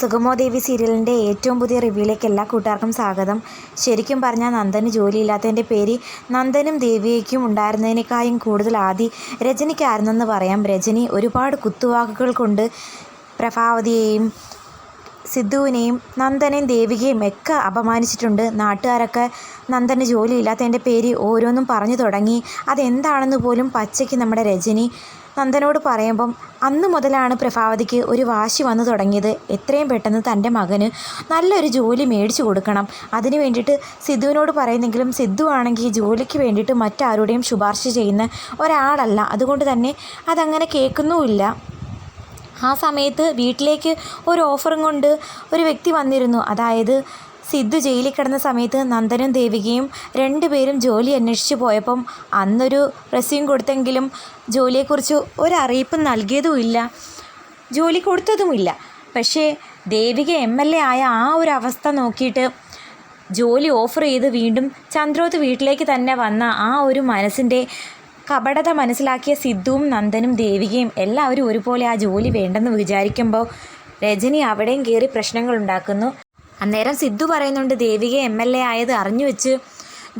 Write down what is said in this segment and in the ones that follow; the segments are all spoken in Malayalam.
സുഗമോ ദേവി സീരിയലിന്റെ ഏറ്റവും പുതിയ റിവ്യൂയിലേക്ക് എല്ലാ കൂട്ടുകാർക്കും സ്വാഗതം. ശരിക്കും പറഞ്ഞാൽ നന്ദന് ജോലിയില്ലാത്തതിന്റെ പേര് നന്ദനും ദേവിയേക്കും ഉണ്ടായിരുന്നതിനേക്കാളും കൂടുതൽ ആദി രജനിക്കായിരുന്നെന്ന് പറയാം. രജനി ഒരുപാട് കുത്തുവാക്കുകൾ കൊണ്ട് പ്രഭാവതിയെയും സിദ്ധുവിനെയും നന്ദനെയും ദേവികയും ഒക്കെ അപമാനിച്ചിട്ടുണ്ട്. നാട്ടുകാരൊക്കെ നന്ദന് ജോലിയില്ലാത്തതിന്റെ പേര് ഓരോന്നും പറഞ്ഞു തുടങ്ങി. അതെന്താണെന്ന് പോലും പച്ചയ്ക്ക് നമ്മുടെ രജനി നന്ദനോട് പറയുമ്പം അന്ന് മുതലാണ് പ്രഭാവതിക്ക് ഒരു വാശി വന്നു തുടങ്ങിയത്. എത്രയും പെട്ടെന്ന് തന്റെ മകന് നല്ലൊരു ജോലി മേടിച്ചു കൊടുക്കണം. അതിന് വേണ്ടിയിട്ട് സിദ്ധുവിനോട് പറയുന്നെങ്കിലും സിദ്ധു ആണെങ്കിൽ ജോലിക്ക് വേണ്ടിയിട്ട് മറ്റാരുടെയും ശുപാർശ ചെയ്യുന്ന ഒരാളല്ല. അതുകൊണ്ട് തന്നെ അതങ്ങനെ കേൾക്കുന്നുമില്ല. ആ സമയത്ത് വീട്ടിലേക്ക് ഒരു ഓഫറും കൊണ്ട് ഒരു വ്യക്തി വന്നിരുന്നു. അതായത് സിദ്ധു ജയിലിൽ കിടന്ന സമയത്ത് നന്ദനും ദേവികയും രണ്ടുപേരും ജോലി അന്വേഷിച്ചു പോയപ്പം അന്നൊരു റെസ്യൂം കൊടുത്തെങ്കിലും ജോലിയെക്കുറിച്ച് ഒരറിയിപ്പ് നൽകിയതുമില്ല ജോലി കൊടുത്തതുമില്ല. പക്ഷേ ദേവിക എം എൽ എ ആയ ആ ഒരു അവസ്ഥ നോക്കിയിട്ട് ജോലി ഓഫർ ചെയ്ത് വീണ്ടും ചന്ദ്രോത് വീട്ടിലേക്ക് തന്നെ വന്ന ആ ഒരു മനസ്സിന്റെ കപടത മനസ്സിലാക്കിയ സിദ്ധുവും നന്ദനും ദേവികയും എല്ലാവരും ഒരുപോലെ ആ ജോലി വേണ്ടെന്ന് വിചാരിക്കുമ്പോൾ രജനി അവിടെയും കയറി പ്രശ്നങ്ങൾ ഉണ്ടാക്കുന്നു. അന്നേരം സിദ്ധു പറയുന്നുണ്ട് ദേവിക എം എൽ എ ആയത് അറിഞ്ഞു വെച്ച്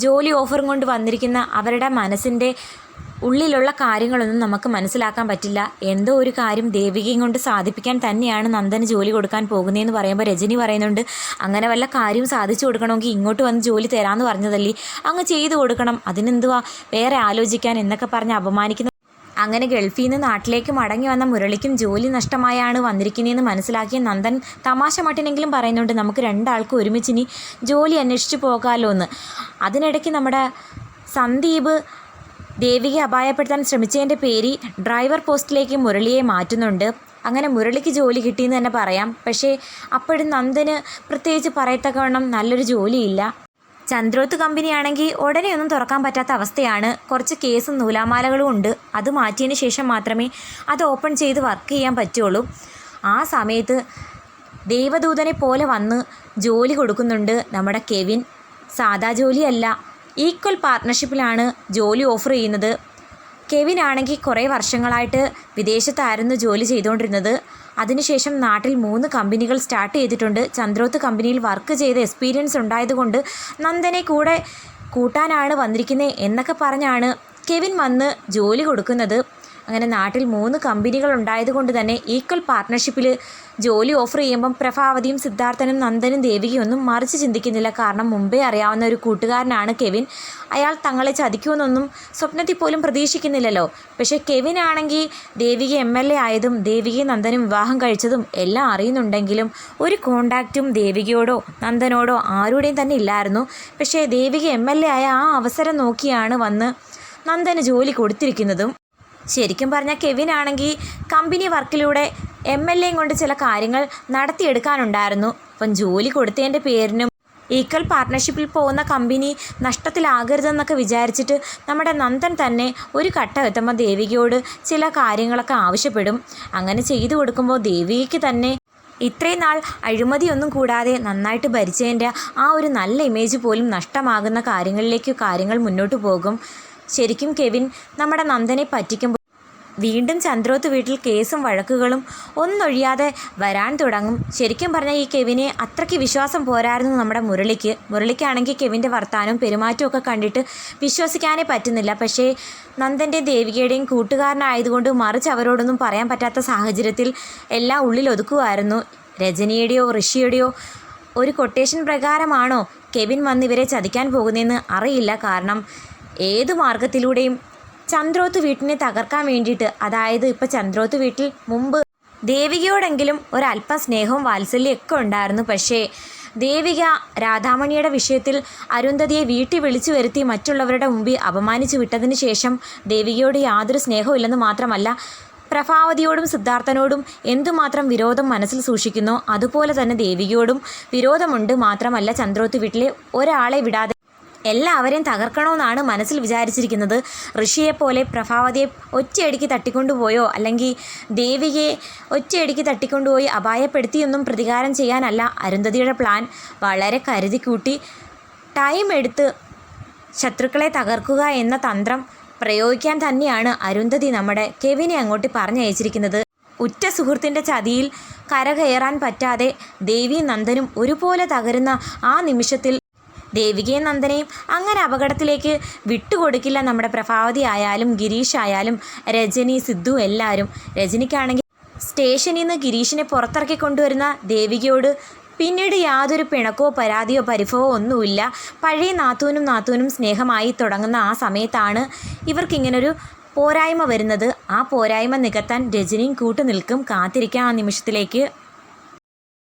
ജോലി ഓഫറും കൊണ്ട് വന്നിരിക്കുന്ന അവരുടെ മനസ്സിന്റെ ഉള്ളിലുള്ള കാര്യങ്ങളൊന്നും നമുക്ക് മനസ്സിലാക്കാൻ പറ്റില്ല. എന്തോ ഒരു കാര്യം ദേവികയും കൊണ്ട് സാധിപ്പിക്കാൻ തന്നെയാണ് നന്ദന് ജോലി കൊടുക്കാൻ പോകുന്നതെന്ന് പറയുമ്പോൾ രജനി പറയുന്നുണ്ട് അങ്ങനെ വല്ല കാര്യം സാധിച്ചു കൊടുക്കണമെങ്കിൽ ഇങ്ങോട്ട് വന്ന് ജോലി തരാമെന്ന് പറഞ്ഞതല്ലേ? അങ്ങ് ചെയ്തു കൊടുക്കണം. അതിനെന്തുവാ? വേറെ ആലോചിക്കാൻ എന്നൊക്കെ പറഞ്ഞ് അപമാനിക്കുന്ന അങ്ങനെ ഗൾഫിൽ നിന്ന് നാട്ടിലേക്ക് മടങ്ങി വന്ന മുരളിക്കും ജോലി നഷ്ടമായാണ് വന്നിരിക്കുന്നതെന്ന് മനസ്സിലാക്കിയ നന്ദൻ തമാശ മട്ടിനെങ്കിലും പറയുന്നുണ്ട് നമുക്ക് രണ്ടാൾക്കും ഒരുമിച്ച് ഇനി ജോലി അന്വേഷിച്ച് പോകാമല്ലോ എന്ന് അതിനിടയ്ക്ക് നമ്മുടെ സന്ദീപ് ദേവികയെ അപായപ്പെടുത്താൻ ശ്രമിച്ചതിന്റെ പേരി ഡ്രൈവർ പോസ്റ്റിലേക്ക് മുരളിയെ മാറ്റുന്നുണ്ട്. അങ്ങനെ മുരളിക്ക് ജോലി കിട്ടിയെന്ന് തന്നെ പറയാം. പക്ഷേ അപ്പോഴും നന്ദന് പ്രത്യേകിച്ച് പറയത്തക്കവണ്ണം നല്ലൊരു ജോലിയില്ല. ചന്ദ്രോത്ത് കമ്പനിയാണെങ്കിൽ ഉടനെ ഒന്നും തുറക്കാൻ പറ്റാത്ത അവസ്ഥയാണ്. കുറച്ച് കേസും നൂലാമാലകളും ഉണ്ട്. അത് മാറ്റിയതിന് ശേഷം മാത്രമേ അത് ഓപ്പൺ ചെയ്ത് വർക്ക് ചെയ്യാൻ പറ്റുള്ളൂ. ആ സമയത്ത് ദൈവദൂതനെ പോലെ വന്ന് ജോലി കൊടുക്കുന്നുണ്ട് നമ്മുടെ കെവിൻ. സാധാ ജോലിയല്ല ഈക്വൽ പാർട്ട്ണർഷിപ്പിലാണ് ജോലി ഓഫർ ചെയ്യുന്നത്. കെവിൻ ആണെങ്കിൽ കുറേ വർഷങ്ങളായിട്ട് വിദേശത്തായിരുന്നു ജോലി ചെയ്തുകൊണ്ടിരുന്നത്. അതിനുശേഷം നാട്ടിൽ മൂന്ന് കമ്പനികൾ സ്റ്റാർട്ട് ചെയ്തിട്ടുണ്ട്. ചന്ദ്രോത്ത് കമ്പനിയിൽ വർക്ക് ചെയ്ത എക്സ്പീരിയൻസ് ഉണ്ടായതുകൊണ്ട് നന്ദനെ കൂടെ കൂട്ടാനാണ് വന്നിരിക്കുന്നത് എന്നൊക്കെ പറഞ്ഞാണ് കെവിൻ വന്ന് ജോലി കൊടുക്കുന്നത്. അങ്ങനെ നാട്ടിൽ മൂന്ന് കമ്പനികൾ ഉണ്ടായതുകൊണ്ട് തന്നെ ഈക്വൽ പാർട്ട്ണർഷിപ്പിൽ ജോലി ഓഫർ ചെയ്യുമ്പം പ്രഭാവതിയും സിദ്ധാർത്ഥനും നന്ദനും ദേവികയും ഒന്നും മറിച്ച് ചിന്തിക്കുന്നില്ല. കാരണം മുമ്പേ അറിയാവുന്ന ഒരു കൂട്ടുകാരനാണ് കെവിൻ. അയാൾ തങ്ങളെ ചതിക്കുമെന്നൊന്നും സ്വപ്നത്തിൽ പോലും പ്രതീക്ഷിക്കുന്നില്ലല്ലോ. പക്ഷേ കെവിൻ ആണെങ്കിൽ ദേവിക എം എൽ എ ആയതും ദേവികയും നന്ദനും വിവാഹം കഴിച്ചതും എല്ലാം അറിയുന്നുണ്ടെങ്കിലും ഒരു കോണ്ടാക്റ്റും ദേവികയോടോ നന്ദനോടോ ആരുടെയും തന്നെ ഇല്ലായിരുന്നു. പക്ഷേ ദേവിക എം എൽ എ ആയ ആ അവസരം നോക്കിയാണ് വന്ന് നന്ദന് ജോലി കൊടുത്തിരിക്കുന്നതും ശരിക്കും പറഞ്ഞാൽ കെവിൻ ആണെങ്കിൽ കമ്പനി വർക്കിലൂടെ എം എൽ എയും കൊണ്ട് ചില കാര്യങ്ങൾ നടത്തിയെടുക്കാനുണ്ടായിരുന്നു. അപ്പം ജോലി കൊടുത്തതിന്റെ പേരിനും ഈക്വൽ പാർട്ട്ണർഷിപ്പിൽ പോകുന്ന കമ്പനി നഷ്ടത്തിലാകരുതെന്നൊക്കെ വിചാരിച്ചിട്ട് നമ്മുടെ നന്ദൻ തന്നെ ഒരു ഘട്ടം എത്തുമ്പോൾ ദേവികയോട് ചില കാര്യങ്ങളൊക്കെ ആവശ്യപ്പെടും. അങ്ങനെ ചെയ്തു കൊടുക്കുമ്പോൾ ദേവികയ്ക്ക് തന്നെ ഇത്രയും നാൾ അഴിമതിയൊന്നും കൂടാതെ നന്നായിട്ട് ഭരിച്ചതിന്റെ ആ ഒരു നല്ല ഇമേജ് പോലും നഷ്ടമാകുന്ന കാര്യങ്ങളിലേക്ക് കാര്യങ്ങൾ മുന്നോട്ട് പോകും. ശരിക്കും കെവിൻ നമ്മുടെ നന്ദനെ പറ്റിക്കുമ്പോൾ വീണ്ടും ചന്ദ്രോത്ത് വീട്ടിൽ കേസും വഴക്കുകളും ഒന്നൊഴിയാതെ വരാൻ തുടങ്ങും. ശരിക്കും പറഞ്ഞാൽ ഈ കെവിനെ അത്രയ്ക്ക് വിശ്വാസം പോരായിരുന്നു നമ്മുടെ മുരളിക്ക്. മുരളിക്കാണെങ്കിൽ കെവിന്റെ വർത്താനവും പെരുമാറ്റവും ഒക്കെ കണ്ടിട്ട് വിശ്വസിക്കാനേ പറ്റുന്നില്ല. പക്ഷേ നന്ദന്റെയും ദേവികയുടെയും കൂട്ടുകാരനായതുകൊണ്ട് മറിച്ച് അവരോടൊന്നും പറയാൻ പറ്റാത്ത സാഹചര്യത്തിൽ എല്ലാം ഉള്ളിൽ ഒതുക്കുമായിരുന്നു രജനിയുടെയോ ഋഷിയുടെയോ ഒരു കൊട്ടേഷൻ പ്രകാരമാണോ കെവിൻ വന്ന് ഇവരെ ചതിക്കാൻ പോകുന്നതെന്ന് അറിയില്ല. കാരണം ഏത് മാർഗത്തിലൂടെയും ചന്ദ്രോത്ത് വീട്ടിനെ തകർക്കാൻ വേണ്ടിയിട്ട്. അതായത് ഇപ്പോൾ ചന്ദ്രോത്ത് വീട്ടിൽ മുമ്പ് ദേവികയോടെങ്കിലും ഒരല്പം സ്നേഹവും വാത്സല്യമൊക്കെ ഉണ്ടായിരുന്നു. പക്ഷേ ദേവിക രാധാമണിയുടെ വിഷയത്തിൽ അരുന്ധതിയെ വീട്ടിൽ വിളിച്ചു വരുത്തി മറ്റുള്ളവരുടെ മുമ്പിൽ അപമാനിച്ചു വിട്ടതിന് ശേഷം ദേവികയോട് യാതൊരു സ്നേഹമില്ലെന്ന് മാത്രമല്ല പ്രഭാവതിയോടും സിദ്ധാർത്ഥനോടും എന്തുമാത്രം വിരോധം മനസ്സിൽ സൂക്ഷിക്കുന്നോ അതുപോലെ തന്നെ ദേവികയോടും വിരോധമുണ്ട് മാത്രമല്ല ചന്ദ്രോത്ത് വീട്ടിലെ ഒരാളെ വിടാതെ എല്ലാവരെയും തകർക്കണമെന്നാണ് മനസ്സിൽ വിചാരിച്ചിരിക്കുന്നത്. ഋഷിയെപ്പോലെ പ്രഭാവതിയെ ഒറ്റയടിക്ക് തട്ടിക്കൊണ്ടുപോയോ? അല്ലെങ്കിൽ ദേവികയെ ഒറ്റയടിക്ക് തട്ടിക്കൊണ്ടുപോയി അപായപ്പെടുത്തിയൊന്നും പ്രതികാരം ചെയ്യാനല്ല അരുന്ധതിയുടെ പ്ലാൻ വളരെ കരുതിക്കൂട്ടി. ടൈം എടുത്ത് ശത്രുക്കളെ തകർക്കുക എന്ന തന്ത്രം പ്രയോഗിക്കാൻ തന്നെയാണ് അരുന്ധതി നമ്മുടെ കെവിനെ അങ്ങോട്ട് പറഞ്ഞയച്ചിരിക്കുന്നത്. ഉറ്റ സുഹൃത്തിന്റെ ചതിയിൽ കരകയറാൻ പറ്റാതെ ദേവിയും നന്ദനും ഒരുപോലെ തകരുന്ന ആ നിമിഷത്തിൽ ദേവികയും നന്ദനയും അങ്ങനെ അപകടത്തിലേക്ക് വിട്ടുകൊടുക്കില്ല നമ്മുടെ പ്രഭാവതി ആയാലും ഗിരീഷ് ആയാലും രജനി സിദ്ധു എല്ലാവരും. രജനിക്കാണെങ്കിൽ സ്റ്റേഷനിൽ നിന്ന് ഗിരീഷിനെ പുറത്തിറക്കി കൊണ്ടുവരുന്ന ദേവികയോട് പിന്നീട് യാതൊരു പിണക്കോ പരാതിയോ പരിഭവോ ഒന്നുമില്ല. പഴയ നാത്തൂനും നാത്തൂനും സ്നേഹമായി തുടങ്ങുന്ന ആ സമയത്താണ് ഇവർക്കിങ്ങനൊരു പോരായ്മ വരുന്നത്. ആ പോരായ്മ നികത്താൻ രജനിയും കൂട്ടു നിൽക്കും കാത്തിരിക്കാം ആ നിമിഷത്തിലേക്ക്.